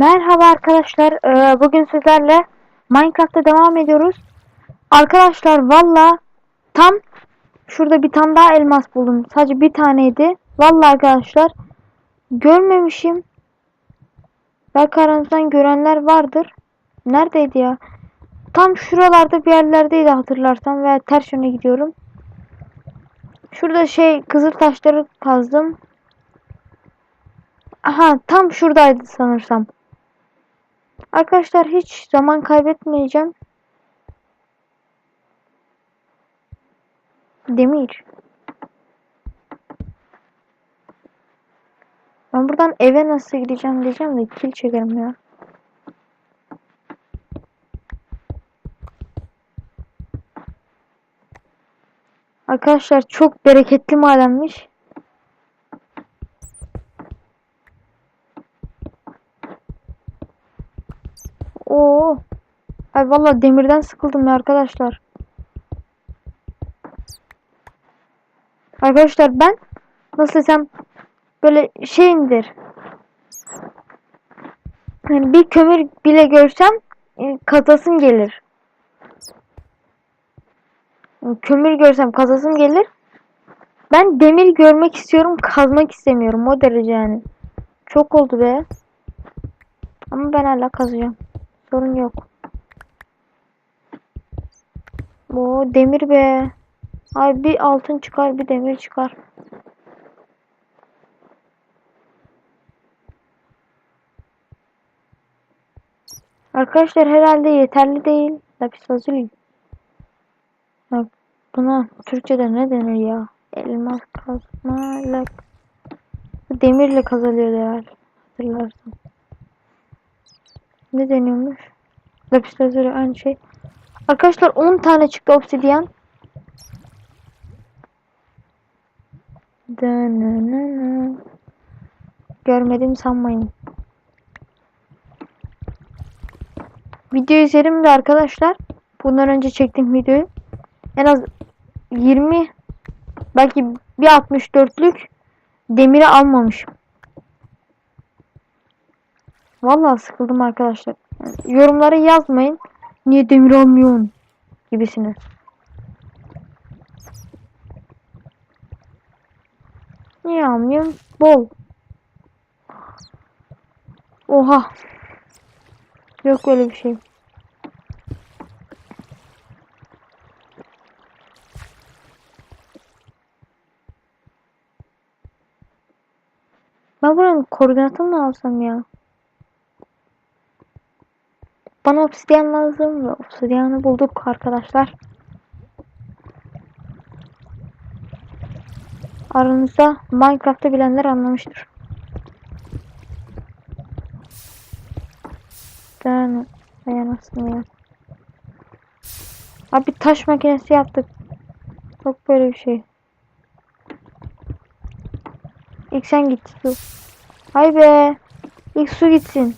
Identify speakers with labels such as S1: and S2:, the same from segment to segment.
S1: Merhaba arkadaşlar. Ee, bugün sizlerle Minecraft'ta devam ediyoruz. Arkadaşlar valla tam şurada bir tane daha elmas buldum. Sadece bir taneydi. Valla arkadaşlar görmemişim. Belki aranızdan görenler vardır. Neredeydi ya? Tam şuralarda bir yerlerdeydi hatırlarsam ve ters yöne gidiyorum. Şurada şey kızıl taşları kazdım. Aha tam şuradaydı sanırsam. Arkadaşlar hiç zaman kaybetmeyeceğim. Demir. Ben buradan eve nasıl gideceğim diyeceğim de kil çekerim ya. Arkadaşlar çok bereketli madenmiş. Oo. Ay vallahi demirden sıkıldım ya arkadaşlar. Arkadaşlar ben nasıl desem böyle şeyimdir. Yani bir kömür bile görsem e, kazasım gelir. Kömür görsem kazasım gelir. Ben demir görmek istiyorum, kazmak istemiyorum. O derece yani. Çok oldu be. Ama ben hala kazıyorum. Sorun yok. O demir be. Ay bir altın çıkar bir demir çıkar. Arkadaşlar herhalde yeterli değil. Lapis lazuli. Bak buna Türkçe'de ne denir ya? Elmas kazma lak. Demirle kazılıyor herhalde. Hatırlarsın. Ne deniyormuş? Lapis lazuli aynı şey. Arkadaşlar 10 tane çıktı. Dönönönö. Görmedim sanmayın. Video izlerim de arkadaşlar. Bundan önce çektiğim videoyu. En az 20 belki bir 64'lük demiri almamışım. Vallahi sıkıldım arkadaşlar. Yorumlara yazmayın. Niye demir almıyorsun? Gibisine. Niye almıyorum? Bol. Oha. Yok öyle bir şey. Ben buranın koordinatını alsam ya? Bana obsidyen lazım ve obsidyanı bulduk arkadaşlar. Aranızda Minecraft'ı bilenler anlamıştır. Ben dayanasın ya. Abi taş makinesi yaptık. Yok böyle bir şey. İlk sen git su. Hay be. İlk su gitsin.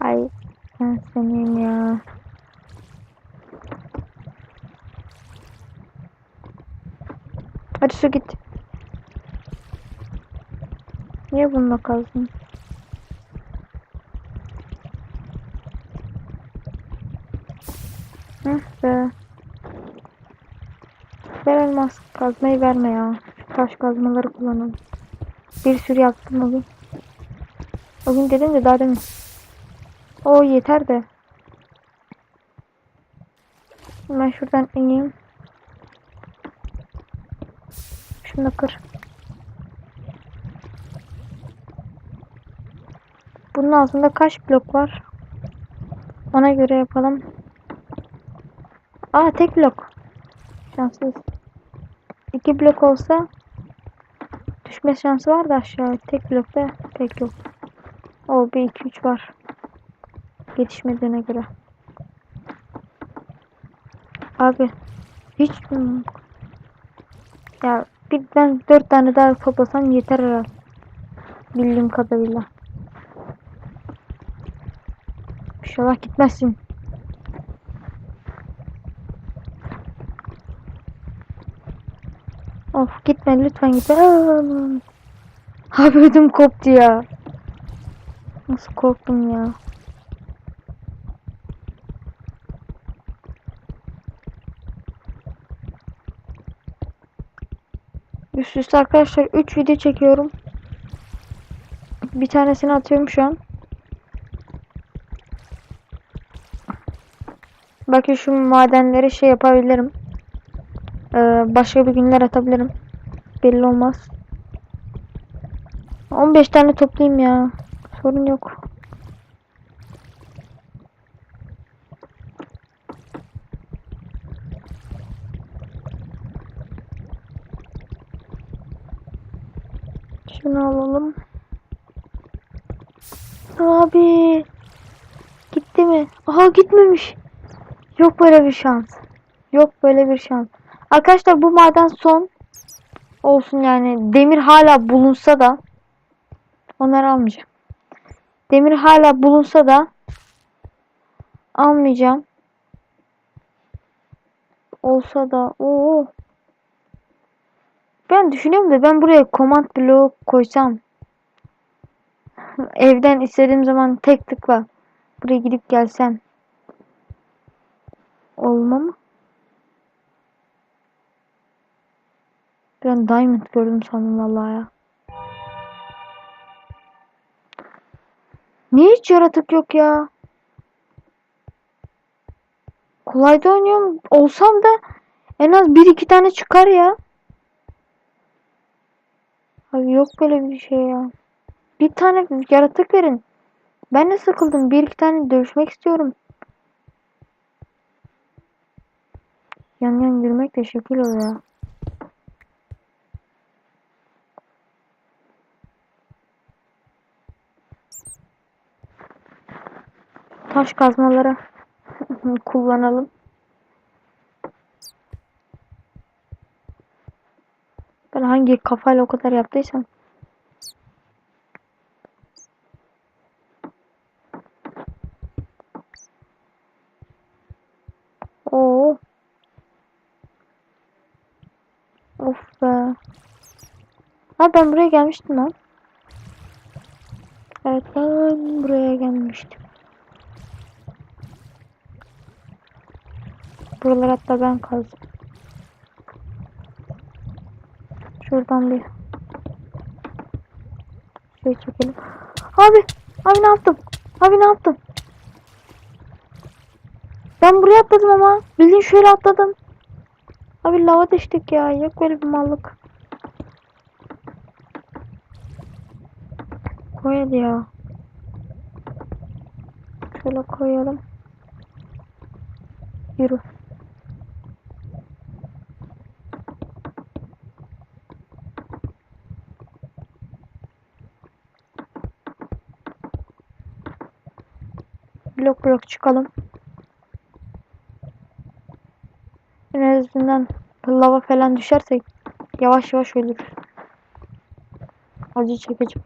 S1: Ay ben senin ya. Hadi su git. Niye bununla kaldın? Heh be. Ver elmas kazmayı verme ya. Şu taş kazmaları kullanalım. Bir sürü yaptım o gün. O gün dedim de daha demin. O yeter de. Ben şuradan ineyim. Şunu kır. Bunun altında kaç blok var? Ona göre yapalım. Aa tek blok. Şanssız. İki blok olsa düşme şansı var da aşağı. Tek blokta pek yok. O bir iki üç var. Yetişmediğine göre. Abi hiç ya bir ben dört tane daha toplasam yeter herhalde. Bildiğim kadarıyla. İnşallah gitmezsin. Of gitme lütfen. Aa! Abi ödüm koptu ya. Nasıl korktum ya. Üst üste arkadaşlar 3 video çekiyorum. Bir tanesini atıyorum şu an. Bakın şu madenleri şey yapabilirim. Ee, başka bir günler atabilirim. Belli olmaz. 15 tane toplayayım ya. Sorun yok. Şunu alalım. Abi. Gitti mi? Aha gitmemiş. Yok böyle bir şans. Yok böyle bir şans. Arkadaşlar bu maden son olsun yani. Demir hala bulunsa da onları almayacağım. Demir hala bulunsa da almayacağım. Olsa da o ben düşünüyorum da ben buraya command bloğu koysam evden istediğim zaman tek tıkla buraya gidip gelsem olma mı? Ben diamond gördüm sandım vallahi ya. Niye hiç yaratık yok ya? Kolayda oynuyorum. Olsam da en az bir iki tane çıkar ya. Abi yok böyle bir şey ya. Bir tane yaratık verin. Ben de sıkıldım. Bir iki tane dövüşmek istiyorum. Yan yan yürümek de şekil oluyor. Taş kazmaları kullanalım. Ben hangi kafayla o kadar yaptıysam. Oo. Of be. Ha ben buraya gelmiştim lan. Evet ben buraya gelmiştim. Buralar hatta ben kazdım. Şuradan bir şey çekelim. Abi, abi ne yaptım? Abi ne yaptım? Ben buraya atladım ama. Bildiğin şöyle atladım. Abi lava düştük ya. Yok böyle bir mallık. Koy ya. Şöyle koyalım. Yürü. Blok blok çıkalım. En azından lava falan düşersek yavaş yavaş ölürüz. Acı çekici.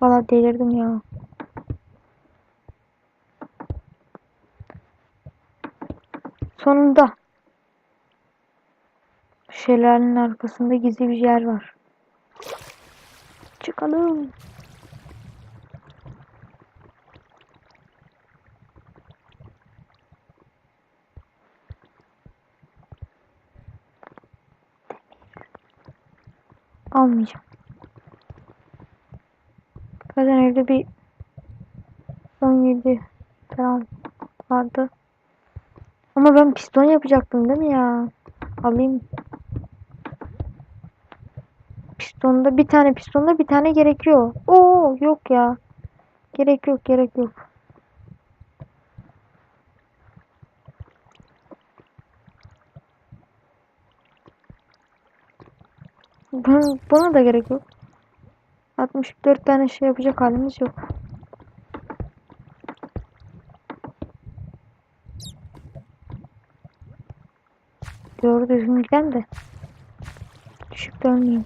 S1: Valla delirdim ya. Sonunda şelalenin arkasında gizli bir yer var. Çıkalım. Almayacağım. Zaten evde bir 17 falan vardı. Ama ben piston yapacaktım değil mi ya? Alayım. Pistonda bir tane pistonda bir tane gerekiyor. Oo yok ya. Gerek yok gerek yok. Buna da gerek yok. 64 tane şey yapacak halimiz yok. Doğru düzgün giden de düşük dönmeyeyim.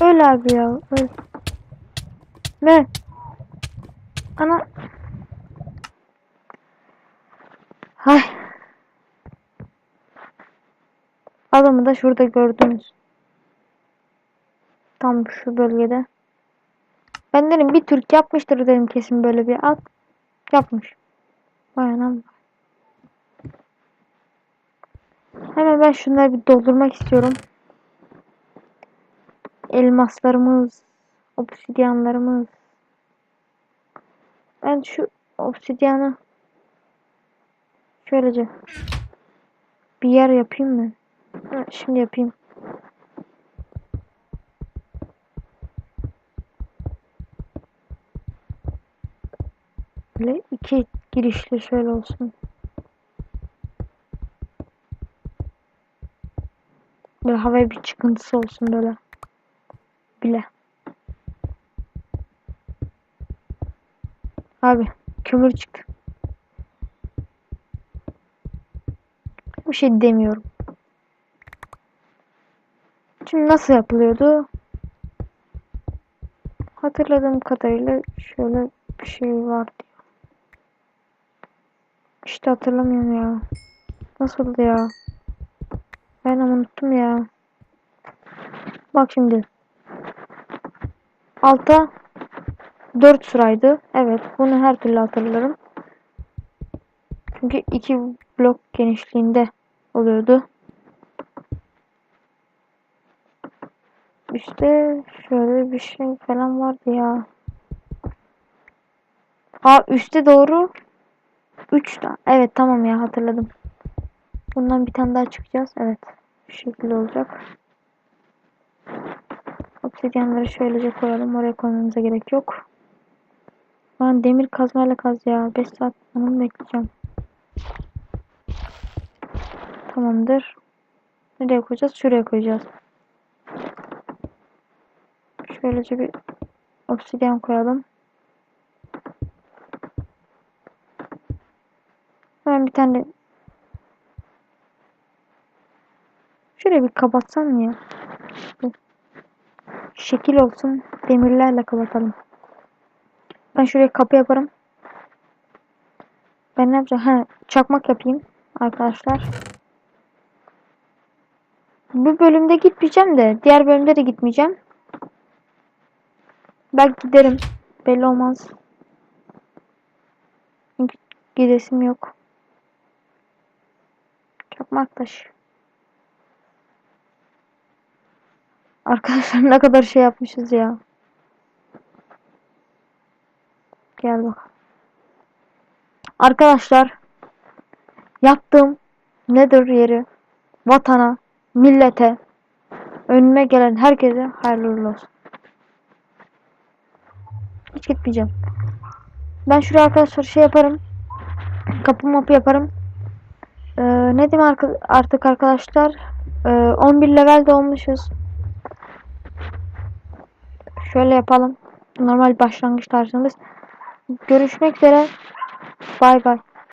S1: Öl abi ya öl. Ne? Ana Adamı da şurada gördünüz. Tam şu bölgede. Ben dedim bir Türk yapmıştır dedim kesin böyle bir at. Yapmış. Vay anam. Hemen ben şunları bir doldurmak istiyorum. Elmaslarımız, obsidyanlarımız. Ben şu obsidyanı şöylece bir yer yapayım mı? Şimdi yapayım. Böyle iki girişli şöyle olsun. Böyle havaya bir çıkıntısı olsun böyle. Bile. Abi kömür çıktı. Bir şey demiyorum. Şimdi nasıl yapılıyordu? Hatırladığım kadarıyla şöyle bir şey vardı. İşte hatırlamıyorum ya. Nasıldı ya? Ben unuttum ya. Bak şimdi. Alta 4 sıraydı. Evet. Bunu her türlü hatırlarım. Çünkü iki blok genişliğinde oluyordu. İşte şöyle bir şey falan vardı ya. Aa üstte doğru 3 tane. Evet tamam ya hatırladım. Bundan bir tane daha çıkacağız. Evet. Bu şekilde olacak. Obsidyenleri şöylece koyalım. Oraya koymamıza gerek yok. Ben demir kazmayla kaz ya. 5 saat onu bekleyeceğim. Tamamdır. Nereye koyacağız? Şuraya koyacağız. Şöylece bir obsidyen koyalım. Hemen bir tane Şöyle bir kapatsan ya. Şekil olsun. Demirlerle kapatalım. Ben şuraya kapı yaparım. Ben ne yapacağım? Ha, çakmak yapayım arkadaşlar. Bu bölümde gitmeyeceğim de diğer bölümde de gitmeyeceğim. Belki giderim. Belli olmaz. Çünkü gidesim yok. Çakmak taşı. Arkadaşlar ne kadar şey yapmışız ya. Gel bak. Arkadaşlar yaptığım nedir yeri vatana, millete, önüme gelen herkese hayırlı olsun. Hiç gitmeyeceğim. Ben şuraya arkadaşlar şey yaparım. Kapı mapı yaparım. Ee, ne diyeyim artık arkadaşlar? Ee, 11 level de olmuşuz. Şöyle yapalım. Normal başlangıç tarzımız. Görüşmek üzere. Bay bay.